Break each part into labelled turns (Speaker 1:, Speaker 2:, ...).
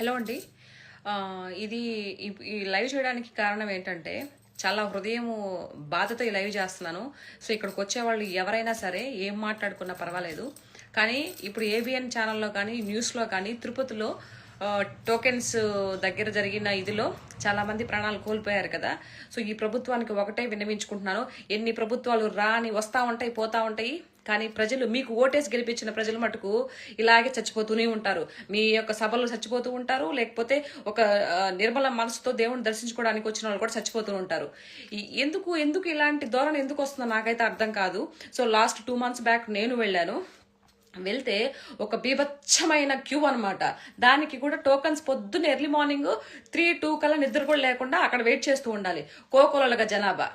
Speaker 1: Hello అండి. ఇది ఈ- లైవ్ చేయడానికి కారణం ఏంటంటే చాలా హృదయము బాధతో ఈ లైవ్ చేస్తున్నాను. సో ఇక్కడికి వచ్చేవాళ్ళు ఎవరైనా సరే ఏం మాట్లాడుకున్నా పర్వాలేదు. కానీ ఇప్పుడు ఏబిఎన్ ఛానల్లో కానీ న్యూస్లో కానీ తిరుపతిలో టోకెన్స్ దగ్గర జరిగిన ఇదిలో చాలామంది ప్రాణాలు కోల్పోయారు కదా. సో ఈ ప్రభుత్వానికి ఒకటే విన్నవించుకుంటున్నాను. ఎన్ని ప్రభుత్వాలు రాని వస్తూ ఉంటాయి పోతా ఉంటాయి కానీ ప్రజలు మీకు ఓటేసి గెలిపించిన ప్రజలు మటుకు ఇలాగే చచ్చిపోతూనే ఉంటారు. మీ యొక్క సభలు చచ్చిపోతూ ఉంటారు లేకపోతే ఒక నిర్మల మనసుతో దేవుని దర్శించుకోవడానికి వచ్చిన వాళ్ళు కూడా చచ్చిపోతూ ఉంటారు. ఈ- ఎందుకు ఎందుకు ఇలాంటి ధోరణి ఎందుకు వస్తుందో నాకైతే అర్థం కాదు. So last two months back నేను వెళ్ళాను. వెళ్తే ఒక బీభత్సమైన క్యూ అనమాట దానికి కూడా టోకన్స్ పొద్దున్న ఎర్లీ మార్నింగ్ త్రీ టూ కల్లా నిద్ర కూడా లేకుండా అక్కడ వెయిట్ చేస్తూ ఉండాలి. కోకోలలుగా జనాభా.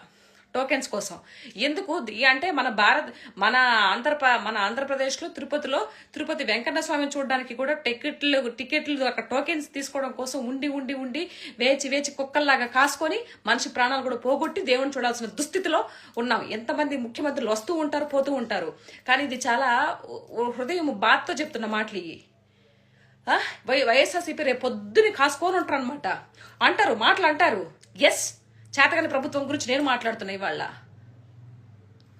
Speaker 1: టోకెన్స్ కోసం. ఎందుకు? అంటే మన భారత్ మన ఆంధ్ర మన ఆంధ్రప్రదేశ్లో తిరుపతిలో తిరుపతి వెంకన్న స్వామిని చూడడానికి కూడా టికెట్లు టికెట్లు అక్కడ టోకెన్స్ తీసుకోవడం కోసం ఉండి ఉండి ఉండి వేచి వేచి కుక్కల్లాగా కాసుకొని మనిషి ప్రాణాలు కూడా పోగొట్టి దేవుని చూడాల్సిన దుస్థితిలో ఉన్నాం. ఎంతమంది ముఖ్యమంత్రులు వస్తూ ఉంటారు పోతూ ఉంటారు. కానీ ఇది చాలా హృదయం బాధతో చెప్తున్న మాటలు ఇవి. వై వైఎస్ఆర్సీపీ రేపు పొద్దున్నే కాసుకొని ఉంటారు అనమాట అంటారు మాటలు అంటారు. ఎస్ చేతగాని ప్రభుత్వం గురించి నేను మాట్లాడుతున్నా ఇవాళ.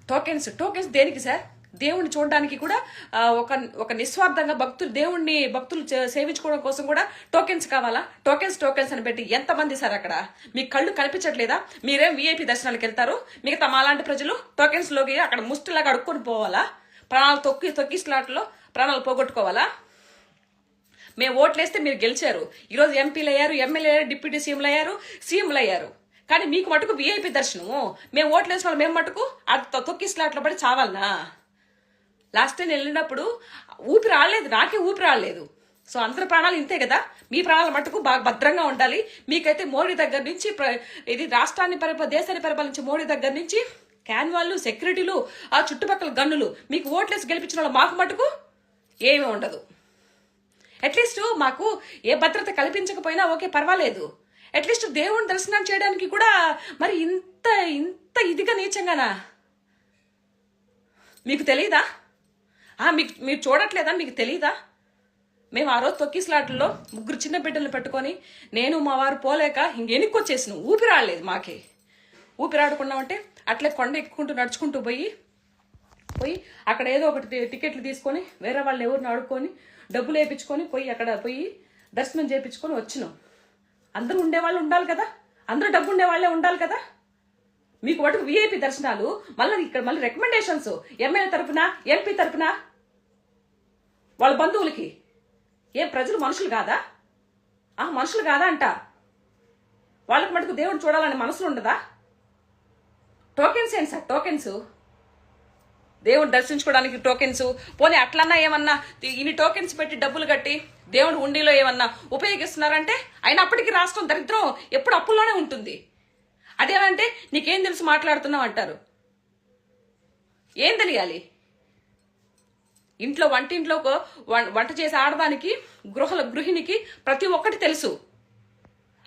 Speaker 1: టోకెన్స్ టోకెన్స్ దేనికి సార్? దేవుణ్ణి చూడడానికి కూడా ఒక ఒక నిస్వార్థంగా భక్తులు దేవుణ్ణి భక్తులు చే- సేవించుకోవడం కోసం కూడా టోకెన్స్ కావాలా? టోకెన్స్ టోకెన్స్ అని పెట్టి ఎంతమంది సార్ అక్కడ? మీ కళ్ళు కనిపించట్లేదా? మీరేం విఐపి దర్శనాలకు వెళ్తారు? మిగతా మాలాంటి ప్రజలు టోకెన్స్లోకి అక్కడ ముష్టిలాగా అడుక్కొని పోవాలా? ప్రాణాలు తొక్కి తొక్కి స్లాట్లో ప్రాణాలు పోగొట్టుకోవాలా? మేము ఓట్లేస్తే మీరు గెలిచారు. ఈరోజు ఎంపీలు అయ్యారు ఎమ్మెల్యే అయ్యారు డిప్యూటీ సీఎంలు అయ్యారు సీఎంలు అయ్యారు. కానీ మీకు మటుకు వీఐపీ దర్శనము. మేము ఓట్లేసిన వాళ్ళు. మేము మటుకు అది తొక్కి స్లాట్లో పడి చావాలనా? లాస్ట్ టైం వెళ్ళినప్పుడు ఊపిరి రాలేదు నాకే ఊపిరి రాలేదు సో అందరి ప్రాణాలు ఇంతే కదా? మీ ప్రాణాలు మటుకు బాగా భద్రంగా ఉండాలి. మీకైతే మోడీ దగ్గర నుంచి ప్ర- ఇది రాష్ట్రాన్ని పరిప దేశాన్ని పరిపాలించే మోడీ దగ్గర నుంచి క్యాన్వాళ్ళు సెక్యూరిటీలు ఆ చుట్టుపక్కల గన్నులు మీకు ఓట్లేసి గెలిపించిన వాళ్ళు మాకు మటుకు ఏమీ ఉండదు. అట్లీస్ట్ మాకు ఏ భద్రత కల్పించకపోయినా ఓకే పర్వాలేదు. అట్లీస్ట్ దేవుని దర్శనం చేయడానికి కూడా మరి ఇంత ఇంత ఇదిగా నీచంగానా? మీకు తెలియదా మీకు మీరు చూడట్లేదా? మీకు తెలియదా మేము ఆ రోజు తొక్కిస్లాటల్లో ముగ్గురు చిన్న బిడ్డలు పెట్టుకొని నేను మా వారు పోలేక ఇంకెనుక్కొచ్చేసిన ఊపిరాడలేదు మాకే. ఊపిరాడుకున్నామంటే అట్లే కొండ ఎక్కుకుంటూ నడుచుకుంటూ పోయి పోయి అక్కడ ఏదో ఒకటి టికెట్లు తీసుకొని వేరే వాళ్ళు ఎవరిని అడుక్కొని డబ్బులు వేయించుకొని పోయి అక్కడ పోయి దర్శనం చేయించుకొని వచ్చినాం. అందరూ ఉండేవాళ్ళు ఉండాలి కదా? అందరూ డబ్బు ఉండేవాళ్ళే ఉండాలి కదా? మీకు వాటికి విఐపి దర్శనాలు మళ్ళీ ఇక్కడ మళ్ళీ రికమెండేషన్స్ ఎమ్మెల్యే తరఫున ఎంపీ తరఫున వాళ్ళ బంధువులకి. ఏం ప్రజలు మనుషులు కాదా? ఆ మనుషులు కాదా అంట. వాళ్ళకి మటుకు దేవుడు చూడాలని మనసులో ఉండదా? టోకెన్స్ ఏంటి సార్? టోకెన్స్ దేవుడు దర్శించుకోవడానికి టోకెన్స్. పోనీ అట్లన్నా ఏమన్నా ఇన్ని టోకెన్స్ పెట్టి డబ్బులు కట్టి దేవుడు ఉండిలో ఏమన్నా ఉపయోగిస్తున్నారంటే? అయినప్పటికీ రాష్ట్రం దరిద్రం ఎప్పుడు అప్పుల్లోనే ఉంటుంది. అదేమంటే నీకేం తెలుసు మాట్లాడుతున్నావు అంటారు. ఏం తెలియాలి? ఇంట్లో వంటింట్లో వం- వంట చేసి ఆడదానికి గృహ గృహిణికి ప్రతి ఒక్కటి తెలుసు.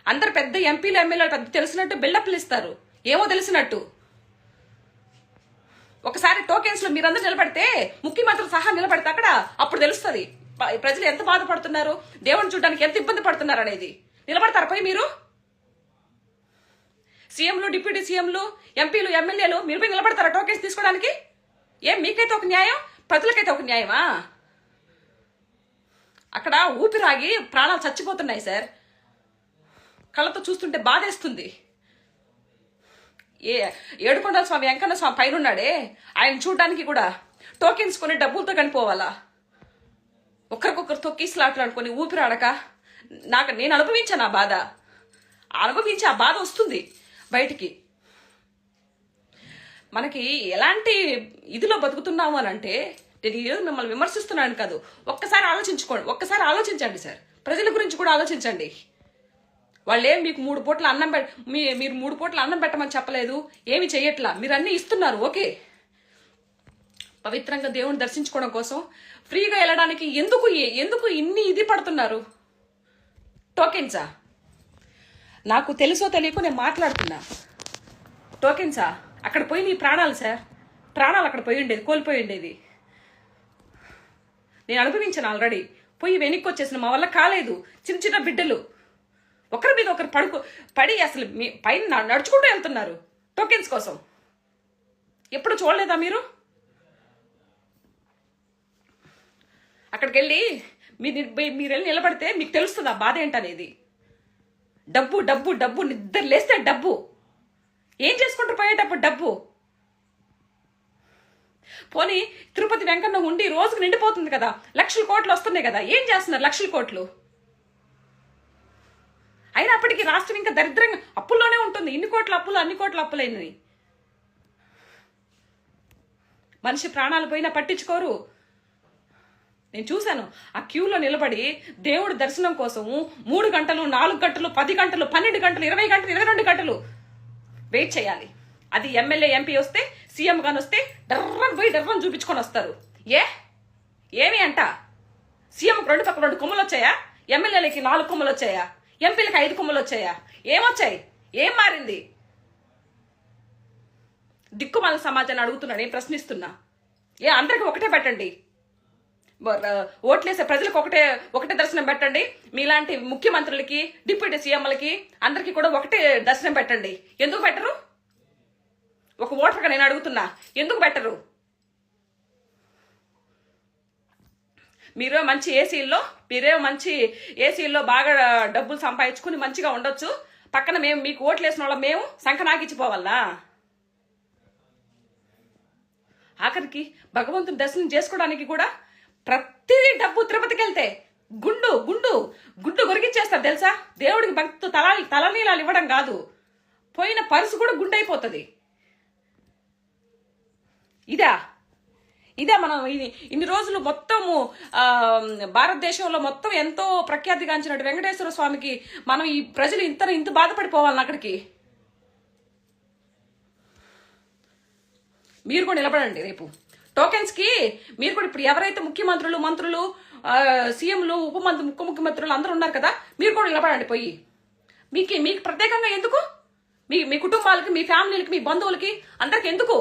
Speaker 1: అందరు పెద్ద ఎంపీలు ఎమ్మెల్యేలు పెద్ద తెలిసినట్టు బిల్డప్లు ఇస్తారు. ఏమో తెలిసినట్టు. ఒకసారి టోకెన్స్లో మీరందరూ నిలబడితే ముఖ్యమంత్రి సహా నిలబడితే అక్కడ అప్పుడు తెలుస్తుంది. ప్రజలు ఎంత బాధపడుతున్నారు? దేవుని చూడడానికి ఎంత ఇబ్బంది పడుతున్నారు అనేది. నిలబడతారు పోయి మీరు? సీఎంలు డిప్యూటీ సీఎంలు ఎంపీలు ఎమ్మెల్యేలు మీరు పోయి నిలబడతారా టోకెన్స్ తీసుకోవడానికి ఏం మీకైతే ఒక న్యాయం? ప్రజలకైతే ఒక న్యాయమా? అక్కడ ఊపిరాగి ప్రాణాలు చచ్చిపోతున్నాయి సార్. కళ్ళతో చూస్తుంటే బాధేస్తుంది. ఏ ఏడుకొండల స్వామి వెంకన్న స్వామి పైన ఉన్నాడే ఆయన చూడడానికి కూడా టోకెన్స్ కొని డబ్బులతో కనిపోవాలా? ఒకరికొకరు తొక్కిసలాట్లు స్లాట్లాడుకొని ఊపిరాడక నాకు నేను అనుభవించాను ఆ బాధ. అనుభవించి ఆ బాధ వస్తుంది బయటికి. మనకి ఎలాంటి ఇదిలో బతుకుతున్నాము అని అంటే నేను ఈరోజు మిమ్మల్ని విమర్శిస్తున్నాను కాదు. ఒక్కసారి ఆలోచించుకోండి. ఒక్కసారి ఆలోచించండి సార్. ప్రజల గురించి కూడా ఆలోచించండి. వాళ్ళేం మీకు మూడు పూట్ల అన్నం పె మీ మీరు మూడు పూట్ల అన్నం పెట్టమని చెప్పలేదు ఏమి చెయ్యట్లా. మీరు అన్నీ ఇస్తున్నారు ఓకే. పవిత్రంగా దేవుని దర్శించుకోవడం కోసం ఫ్రీగా వెళ్ళడానికి ఎందుకు ఎందుకు ఇన్ని ఇది పడుతున్నారు? టోకెన్సా? నాకు తెలుసో తెలియకో నేను మాట్లాడుతున్నా. టోకెన్సా? అక్కడ పోయి నీ ప్రాణాలు సార్. ప్రాణాలు అక్కడ పోయి ఉండేది కోల్పోయి ఉండేది. నేను అనుభవించాను ఆల్రెడీ. పోయి వెనక్కి వచ్చేసిన మా వల్ల కాలేదు. చిన్న చిన్న బిడ్డలు. ఒకరి మీద ఒకరు పడుకో పడి అసలు మీ పైన నడుచుకుంటూ వెళ్తున్నారు టోకెన్స్ కోసం. ఎప్పుడు చూడలేదా మీరు? అక్కడికి వెళ్ళి మీరు మీరు వెళ్ళి నిలబడితే మీకు తెలుస్తుంది ఆ బాధ ఏంటనేది. డబ్బు డబ్బు డబ్బు నిద్ర లేస్తే డబ్బు. ఏం చేసుకుంటూ పోయేటప్పుడు డబ్బు? పోనీ తిరుపతి వెంకన్న ఉండి రోజుకు నిండిపోతుంది కదా. లక్షల కోట్లు వస్తున్నాయి కదా. ఏం చేస్తున్నారు లక్షల కోట్లు? అయినప్పటికీ రాష్ట్రం ఇంకా దరిద్రంగా అప్పుల్లోనే ఉంటుంది. ఇన్ని కోట్ల అప్పులు అన్ని కోట్ల అప్పులైనవి. మనిషి ప్రాణాలు పోయినా పట్టించుకోరు. నేను చూశాను. ఆ క్యూలో నిలబడి దేవుడి దర్శనం కోసము మూడు గంటలు నాలుగు గంటలు పది గంటలు పన్నెండు గంటలు ఇరవై గంటలు ఇరవై రెండు గంటలు వెయిట్ చేయాలి. అది ఎమ్మెల్యే ఎంపీ వస్తే సీఎం గాని వస్తే డర్రం పోయి డర్రం చూపించుకొని వస్తారు. ఏ? ఏమి అంట? సీఎంకు రెండు పక్కల రెండు కొమ్మలు వచ్చాయా? ఎమ్మెల్యేలకి నాలుగు కొమ్మలు వచ్చాయా? ఎంపీలకి ఐదు కొమ్మలు వచ్చాయా? ఏమొచ్చాయి? ఏం మారింది? దిక్కుమాల సమాజాన్ని అడుగుతున్నాను నేను ప్రశ్నిస్తున్నా. ఏ అందరికి ఒకటే పెట్టండి. ఓట్లేసే ప్రజలకు ఒకటే ఒకటే దర్శనం పెట్టండి. మీలాంటి ముఖ్యమంత్రులకి డిప్యూటీ సీఎంలకి అందరికీ కూడా ఒకటే దర్శనం పెట్టండి. ఎందుకు పెట్టరు? ఒక ఓటర్గా నేను అడుగుతున్నా. ఎందుకు పెట్టరు? మీరే మంచి ఏసీల్లో మీరే మంచి ఏసీల్లో బాగా డబ్బులు సంపాదించుకుని మంచిగా ఉండొచ్చు. పక్కన మేము మీకు ఓట్లు వేసిన వాళ్ళ మేము సంకనాకిచ్చిపోవాలా ఆఖరికి భగవంతుని దర్శనం చేసుకోవడానికి కూడా ప్రతిదీ డబ్బు తిరుపతికి వెళ్తే గుండు గుండు గుండు గొరిగిచ్చేస్తారు తెలుసా? దేవుడికి భక్తు తల తలనీలాలు ఇవ్వడం కాదు. పోయిన పరుసు కూడా గుండైపోతుంది. ఇదా? ఇదే మనం ఇది ఇన్ని రోజులు మొత్తము భారతదేశంలో మొత్తం ఎంతో ప్రఖ్యాతిగాంచినట్టు వెంకటేశ్వర స్వామికి మనం ఈ ప్రజలు ఇంత ఇంత బాధపడిపోవాలి అక్కడికి. మీరు కూడా నిలబడండి రేపు. టోకెన్స్కి మీరు కూడా ఇప్పుడు ఎవరైతే ముఖ్యమంత్రులు మంత్రులు సీఎంలు ఉప మంత్రి ముఖ్య ముఖ్యమంత్రులు అందరూ ఉన్నారు కదా మీరు కూడా నిలబడండి పోయి. మీకు మీకు ప్రత్యేకంగా ఎందుకు? మీ మీ కుటుంబాలకి మీ ఫ్యామిలీలకి మీ బంధువులకి అందరికి ఎందుకు?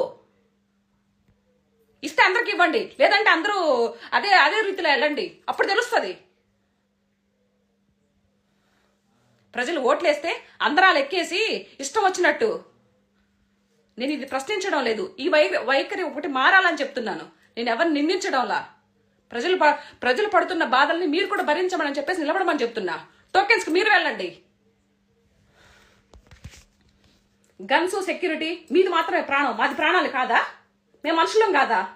Speaker 1: అందరికి ఇవ్వండి. లేదంటే అందరూ అదే అదే రీతిలో వెళ్ళండి. అప్పుడు తెలుస్తుంది. ప్రజలు ఓట్లేస్తే అందరాలు ఎక్కేసి ఇష్టం వచ్చినట్టు. నేను ఇది ప్రశ్నించడం లేదు. ఈ వై వైఖరి ఒకటి మారాలని చెప్తున్నాను. నేను ఎవరిని నిందించడంలా? ప్రజలు ప- ప్రజలు పడుతున్న బాధల్ని మీరు కూడా భరించమని చెప్పేసి నిలబడమని చెప్తున్నా. టోకెన్స్కి మీరు వెళ్ళండి. గన్స్ సెక్యూరిటీ మీది మాత్రమే ప్రాణం. మాది ప్రాణాలు కాదా? మేము మనుషులం కాదా?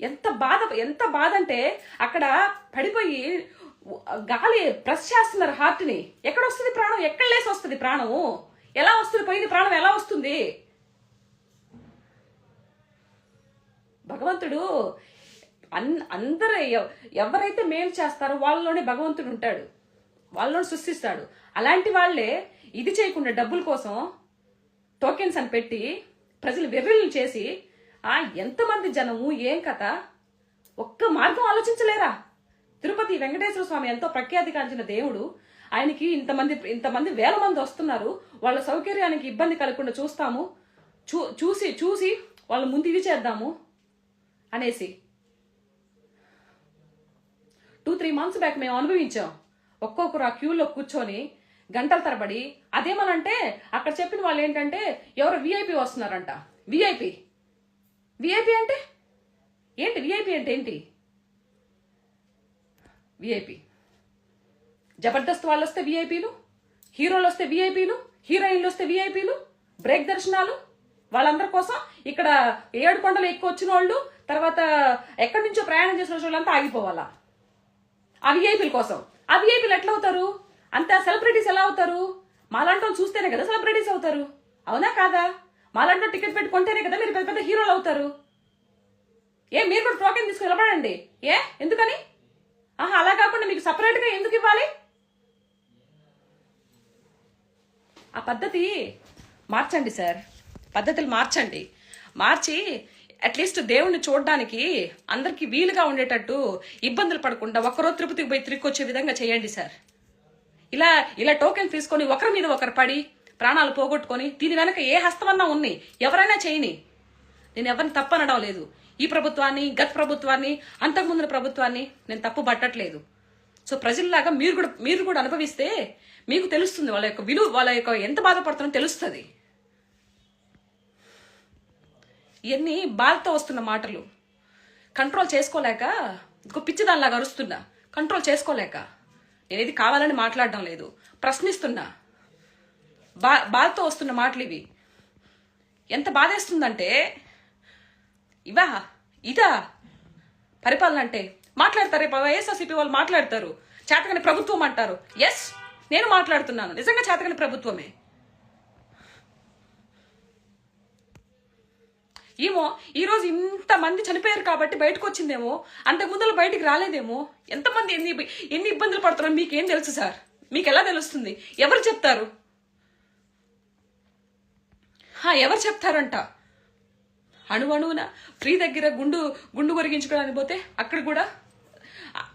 Speaker 1: ఎంత బాధ ఎంత బాధ అంటే అక్కడ పడిపోయి గాలి ప్రెస్ చేస్తున్నారు హార్ట్ని ఎక్కడ వస్తుంది ప్రాణం? ఎక్కడ లేసి వస్తుంది ప్రాణం? ఎలా వస్తుంది? పోయింది ప్రాణం ఎలా వస్తుంది? భగవంతుడు అన్ అందరూ ఎవరైతే మేలు చేస్తారో వాళ్ళలోనే భగవంతుడు ఉంటాడు. వాళ్ళలో సృష్టిస్తాడు. అలాంటి వాళ్ళే ఇది చేయకుండా డబ్బుల కోసం టోకెన్స్ అని పెట్టి ప్రజలు వెర్రిళ్ళు చేసి ఆ ఎంతమంది జనము? ఏం కథ? ఒక్క మార్గం ఆలోచించలేరా? తిరుపతి వెంకటేశ్వర స్వామి ఎంతో ప్రఖ్యాతి కాంచిన దేవుడు. ఆయనకి ఇంతమంది ఇంతమంది వేల మంది వస్తున్నారు. వాళ్ళ సౌకర్యానికి ఇబ్బంది కలగకుండా చూస్తాము. చూ చూసి చూసి వాళ్ళ ముందు ఇది చేద్దాము అనేసి. టూ త్రీ మంత్స్ బ్యాక్ మేము అనుభవించాం. ఒక్కొక్కరు ఆ క్యూలో కూర్చొని గంటల తరబడి అదేమనంటే అక్కడ చెప్పిన వాళ్ళు ఏంటంటే ఎవరో విఐపి వస్తున్నారంట. విఐపి విఐపి అంటే? ఏంటి విఐపి అంటే ఏంటి? విఐపి జబర్దస్త్ వాళ్ళు వస్తే విఐపీలు హీరోలు వస్తే విఐపీలు హీరోయిన్లు వస్తే విఐపీలు బ్రేక్ దర్శనాలు వాళ్ళందరి కోసం ఇక్కడ ఏడు కొండలు ఎక్కువ వచ్చిన వాళ్ళు తర్వాత ఎక్కడి నుంచో ప్రయాణం చేసిన వాళ్ళంతా ఆగిపోవాలా? ఆ విఐపీల కోసం. ఆ విఐపీలు ఎట్లా అవుతారు అంత సెలబ్రిటీస్ ఎలా అవుతారు? మాలాంటి వాళ్ళు చూస్తేనే కదా సెలబ్రిటీస్ అవుతారు. అవునా కాదా? మాలాంటి వాళ్ళు టికెట్ పెట్టుకుంటేనే కదా మీరు పెద్ద పెద్ద హీరోలు అవుతారు. ఏ మీరు కూడా టోకెన్ తీసుకుని నిలబడండి. ఏ ఎందుకని? ఆహా అలా కాకుండా మీకు సపరేట్గా ఎందుకు ఇవ్వాలి? ఆ పద్ధతి మార్చండి సార్. పద్ధతులు మార్చండి. మార్చి అట్లీస్ట్ దేవుణ్ణి చూడడానికి అందరికీ వీలుగా ఉండేటట్టు ఇబ్బందులు పడకుండా ఒక్కరోజు తిరుపతికి పోయి తిరిగి వచ్చే విధంగా చేయండి సార్. ఇలా ఇలా టోకెన్ తీసుకొని ఒకరి మీద ఒకరు పడి ప్రాణాలు పోగొట్టుకొని దీని వెనక ఏ హస్తమన్నా ఉన్నాయి. ఎవరైనా చేయని. నేను ఎవరిని తప్పనడం లేదు ఈ ప్రభుత్వాన్ని గత ప్రభుత్వాన్ని అంతకుముందున ప్రభుత్వాన్ని నేను తప్పు పట్టట్లేదు సో ప్రజల్లాగా మీరు కూడా మీరు కూడా అనుభవిస్తే మీకు తెలుస్తుంది వాళ్ళ యొక్క విలువ వాళ్ళ యొక్క ఎంత బాధపడుతున్నారో తెలుస్తుంది. ఇవన్నీ బాధతో వస్తున్న మాటలు. కంట్రోల్ చేసుకోలేక ఇంకో పిచ్చిదానిలాగా అరుస్తున్నా. కంట్రోల్ చేసుకోలేక. నేనేది కావాలని మాట్లాడడం లేదు. ప్రశ్నిస్తున్నా. బా బాధతో వస్తున్న మాటలు ఇవి ఎంత బాధేస్తుందంటే ఇవా ఇదా పరిపాలన అంటే మాట్లాడతారు వైఎస్ఆర్సీపీ వాళ్ళు మాట్లాడతారు. చేతకని ప్రభుత్వం అంటారు. ఎస్ నేను మాట్లాడుతున్నాను. నిజంగా చేతకని ప్రభుత్వమే. ఏమో ఈరోజు ఇంతమంది చనిపోయారు కాబట్టి బయటకు వచ్చిందేమో అంతకు ముందర బయటికి రాలేదేమో. ఎంతమంది ఎన్ని ఎన్ని ఇబ్బందులు పడుతున్నారో మీకేం తెలుసు సార్. మీకు ఎలా తెలుస్తుంది? ఎవరు చెప్తారు? ఎవరు చెప్తారంట? అణువణువున ఫ్రీ దగ్గర గుండు గుండు కొరిగించుకోవడానికి పోతే అక్కడ కూడా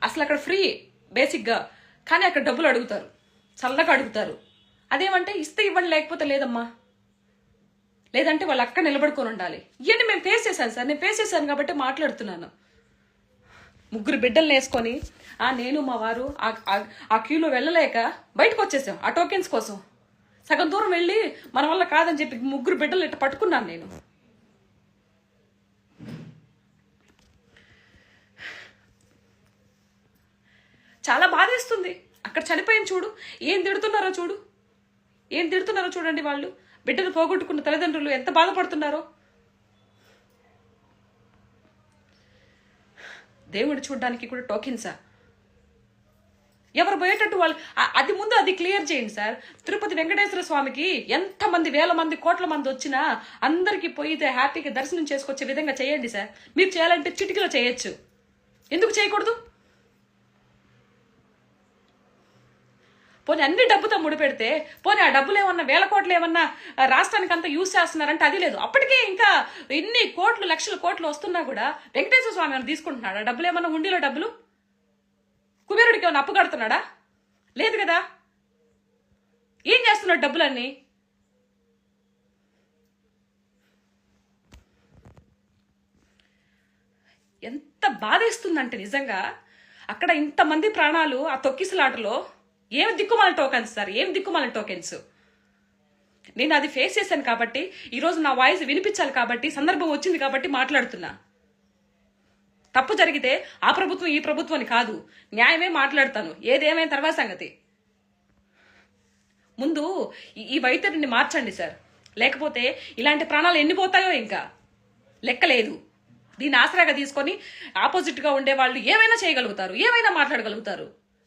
Speaker 1: అసలు అక్కడ ఫ్రీ బేసిక్గా. కానీ అక్కడ డబ్బులు అడుగుతారు. చల్లగా అడుగుతారు. అదేమంటే ఇస్తే ఇవ్వండి లేకపోతే లేదమ్మా. లేదంటే వాళ్ళు అక్కడ నిలబడుకొని ఉండాలి. ఇవన్నీ మేము ఫేస్ చేశాను సార్. నేను ఫేస్ చేశాను కాబట్టి మాట్లాడుతున్నాను. ముగ్గురు బిడ్డలు వేసుకొని నేను మా వారు ఆ- ఆ- ఆ క్యూలో వెళ్ళలేక బయటకు వచ్చేసాం. ఆ టోకెన్స్ కోసం. సగం దూరం వెళ్ళి మన వల్ల కాదని చెప్పి ముగ్గురు బిడ్డలు ఇట్లా పట్టుకున్నాను నేను. చాలా బాధేస్తుంది. అక్కడ చనిపోయింది చూడు. ఏం తిడుతున్నారో చూడు. ఏం తిడుతున్నారో చూడండి వాళ్ళు. బిడ్డను పోగొట్టుకున్న తల్లిదండ్రులు ఎంత బాధపడుతున్నారో. దేవుడు చూడడానికి కూడా టోకెన్సా? ఎవరు పోయేటట్టు వాళ్ళు అది ముందు అది క్లియర్ చేయండి సార్. తిరుపతి వెంకటేశ్వర స్వామికి ఎంతమంది వేల మంది కోట్ల మంది వచ్చినా అందరికీ పోయితే హ్యాపీగా దర్శనం చేసుకొచ్చే విధంగా చేయండి సార్. మీరు చేయాలంటే చిటికలో చేయొచ్చు. ఎందుకు చేయకూడదు? పోనీ అన్ని డబ్బుతో ముడిపెడితే పోనీ ఆ డబ్బులు ఏమన్నా వేల కోట్లు ఏమన్నా రాష్ట్రానికి అంతా యూజ్ చేస్తున్నారంటే అది లేదు. అప్పటికే ఇంకా ఎన్ని కోట్లు లక్షల కోట్లు వస్తున్నా కూడా వెంకటేశ్వర స్వామి ఏమైనా తీసుకుంటున్నాడా? డబ్బులు ఏమన్నా ఉండిలో డబ్బులు? కుబేరుడికి ఏమైనా అప్పు కడుతున్నాడా? లేదు కదా? ఏం చేస్తున్నాడు డబ్బులన్నీ? ఎంత బాధేస్తుందంటే నిజంగా. అక్కడ ఇంతమంది ప్రాణాలు ఆ తొక్కిసలాటలో ఏం దిక్కుమాల టోకెన్స్ సార్? ఏం దిక్కుమాల టోకెన్స్? నేను అది ఫేస్ చేశాను కాబట్టి ఈరోజు నా వాయిస్ వినిపించాలి కాబట్టి సందర్భం వచ్చింది కాబట్టి మాట్లాడుతున్నా. తప్పు జరిగితే ఆ ప్రభుత్వం ఈ ప్రభుత్వం అని కాదు. న్యాయమే మాట్లాడతాను. ఏదేమైనా తర్వాత సంగతి. ముందు ఈ- ఈ వైఖరిని మార్చండి సార్. లేకపోతే ఇలాంటి ప్రాణాలు ఎన్ని పోతాయో ఇంకా. లెక్కలేదు. దీన్ని ఆసరాగా తీసుకొని ఆపోజిట్గా ఉండే వాళ్ళు ఏమైనా చేయగలుగుతారు? ఏమైనా మాట్లాడగలుగుతారు?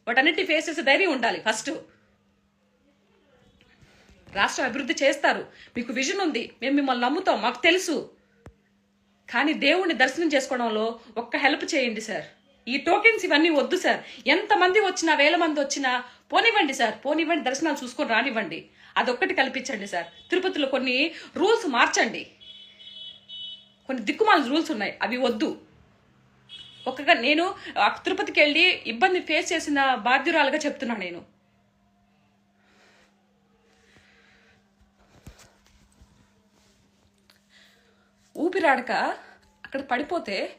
Speaker 1: వాటన్నిటిని ఫేస్ చేసే ధైర్యం ఉండాలి ఫస్ట్ రాష్ట్రం అభివృద్ధి చేస్తారు. మీకు విజన్ ఉంది. మేము మిమ్మల్ని నమ్ముతాం. మాకు తెలుసు. కానీ దేవుణ్ణి దర్శనం చేసుకోవడంలో ఒక్క హెల్ప్ చేయండి సార్ ఈ టోకెన్స్ ఇవన్నీ వద్దు సార్ ఎంతమంది వచ్చినా వేల మంది వచ్చినా పోనివ్వండి సార్ పోనివ్వండి దర్శనాలు చూసుకొని రానివ్వండి. అదొక్కటి కల్పించండి సార్ తిరుపతిలో కొన్ని రూల్స్ మార్చండి. కొన్ని దిక్కుమాల రూల్స్ ఉన్నాయి. అవి వద్దు. ఒక్కగా నేను తిరుపతికి వెళ్ళి ఇబ్బంది ఫేస్ చేసిన బాధ్యురాలుగా చెప్తున్నాను నేను. ఊపిరాడక అక్కడ పడిపోతే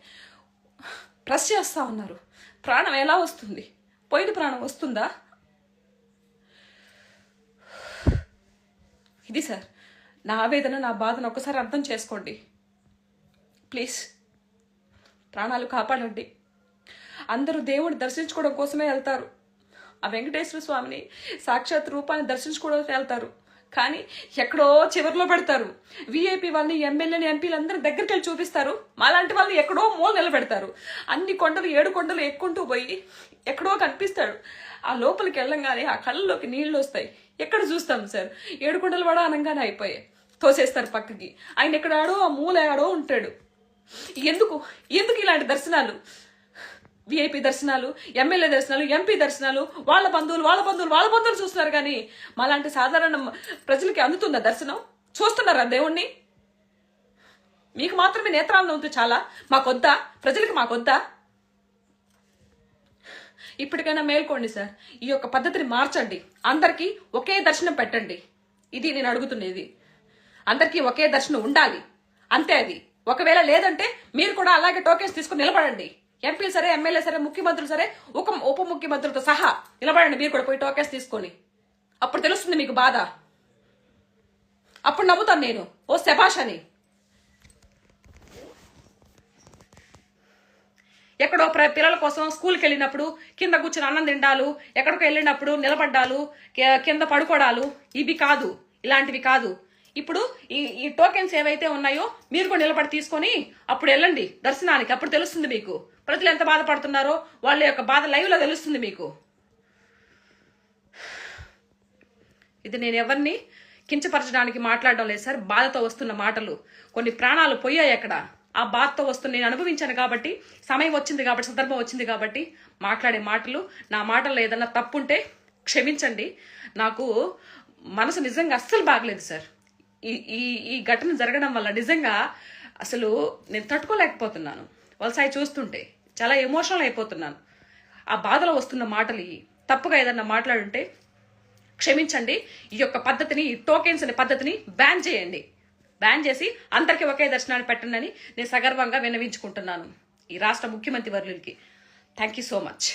Speaker 1: ప్రెస్ చేస్తా ఉన్నారు. ప్రాణం ఎలా వస్తుంది? పోయిన ప్రాణం వస్తుందా? ఇది సార్ నా ఆవేదన నా బాధను ఒకసారి అర్థం చేసుకోండి. ప్లీజ్ ప్రాణాలు కాపాడండి. అందరూ దేవుడిని దర్శించుకోవడం కోసమే వెళ్తారు. ఆ వెంకటేశ్వర స్వామిని సాక్షాత్ రూపాన్ని దర్శించుకోవడం వెళ్తారు. కానీ ఎక్కడో చివరిలో పెడతారు. వీఐపీ వాళ్ళని ఎమ్మెల్యేని ఎంపీలు అందరూ దగ్గరికి వెళ్ళి చూపిస్తారు. మాలాంటి వాళ్ళని ఎక్కడో మూల నిలబెడతారు. అన్ని కొండలు ఏడు కొండలు ఎక్కుంటూ పోయి ఎక్కడో కనిపిస్తాడు ఆ లోపలికి వెళ్ళంగానే ఆ కళ్ళలోకి నీళ్ళు వస్తాయి. ఎక్కడ చూస్తాం సార్? ఏడు కొండలు కూడా అనంగానే అయిపోయాయి. తోసేస్తారు పక్కకి. ఆయన ఎక్కడాడో ఆ మూల ఆడో ఉంటాడు. ఎందుకు? ఎందుకు ఇలాంటి దర్శనాలు? వీఐపీ దర్శనాలు ఎమ్మెల్యే దర్శనాలు ఎంపీ దర్శనాలు వాళ్ళ బంధువులు వాళ్ళ బంధువులు వాళ్ళ బంధువులు చూస్తున్నారు కానీ మాలాంటి సాధారణ ప్రజలకి అందుతుందా దర్శనం? చూస్తున్నారా దేవుణ్ణి? మీకు మాత్రమే నేత్రాలను ఉంది చాలా మాకొద్దా ప్రజలకి మాకొద్దా ఇప్పటికైనా మేల్కోండి సార్. ఈ యొక్క పద్ధతిని మార్చండి. అందరికీ ఒకే దర్శనం పెట్టండి. ఇది నేను అడుగుతున్నది. అందరికీ ఒకే దర్శనం ఉండాలి. అంతే అది. ఒకవేళ లేదంటే మీరు కూడా అలాగే టోకెన్స్ తీసుకుని నిలబడండి. ఎంపీలు సరే ఎమ్మెల్యే సరే ముఖ్యమంత్రులు సరే ఒక ఉప ముఖ్యమంత్రులతో సహా నిలబడండి మీరు కూడా పోయి టోకెన్స్ తీసుకొని. అప్పుడు తెలుస్తుంది మీకు బాధ. అప్పుడు నమ్ముతాను నేను. ఓ శభాష్ అని. ఎక్కడో ప్ర- పిల్లల కోసం స్కూల్కి వెళ్ళినప్పుడు కింద కూర్చుని అన్నం తిండాలు ఎక్కడికో వెళ్ళినప్పుడు నిలబడ్డాలు కింద పడుకోవడాలు ఇవి కాదు ఇలాంటివి కాదు. ఇప్పుడు ఈ ఈ టోకెన్స్ ఏవైతే ఉన్నాయో మీరు కూడా నిలబడి తీసుకొని అప్పుడు వెళ్ళండి. దర్శనానికి అప్పుడు తెలుస్తుంది మీకు. ప్రజలు ఎంత బాధపడుతున్నారో వాళ్ళ యొక్క బాధ లైవ్లో తెలుస్తుంది మీకు. ఇది నేను ఎవరిని కించపరచడానికి మాట్లాడడం లేదు సార్. బాధతో వస్తున్న మాటలు. కొన్ని ప్రాణాలు పోయాయి అక్కడ. ఆ బాధతో వస్తున్న నేను అనుభవించాను కాబట్టి సమయం వచ్చింది కాబట్టి సందర్భం వచ్చింది కాబట్టి మాట్లాడే మాటలు నా మాటల్లో ఏదన్నా తప్పుంటే క్షమించండి. నాకు మనసు నిజంగా అస్సలు బాగలేదు సార్. ఈ ఈ ఈ ఘటన జరగడం వల్ల నిజంగా అసలు నేను తట్టుకోలేకపోతున్నాను. వలసాయి చూస్తుంటే చాలా ఎమోషనల్ అయిపోతున్నాను. ఆ బాధలో వస్తున్న మాటలు తప్పుగా ఏదన్నా మాట్లాడుంటే క్షమించండి ఈ యొక్క పద్ధతిని ఈ టోకెన్స్ అనే పద్ధతిని బ్యాన్ చేయండి. బ్యాన్ చేసి అందరికీ ఒకే దర్శనాన్ని పెట్టండి అని నేను సగర్వంగా విన్నవించుకుంటున్నాను ఈ రాష్ట్ర ముఖ్యమంత్రి వర్యులకి. Thank you so much